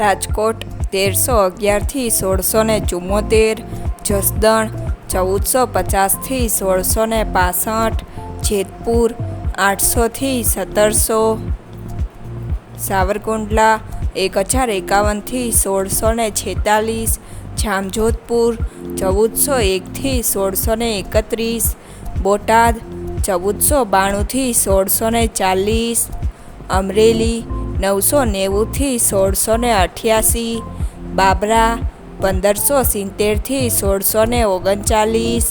રાજકોટ તેરસો અગિયારથી સોળસો ને ચુમ્મોતેર, જસદણ ચૌદસો પચાસથી સોળસો ને પાસઠ, જેતપુર આઠસોથી સત્તરસો, સાવરકુંડલા એક હજાર એકાવનથી સોળસો ને છેતાલીસ, જામજોધપુર ચૌદસો એકથી સોળસો ને એકત્રીસ, બોટાદ ચૌદસો બાણુંથી સોળસો ને ચાલીસ, અમરેલી નવસો નેવુંથી સોળસો ને અઠ્યાસી બાબરા પંદરસો સિત્તેરથી સોળસો ને ઓગણચાલીસ.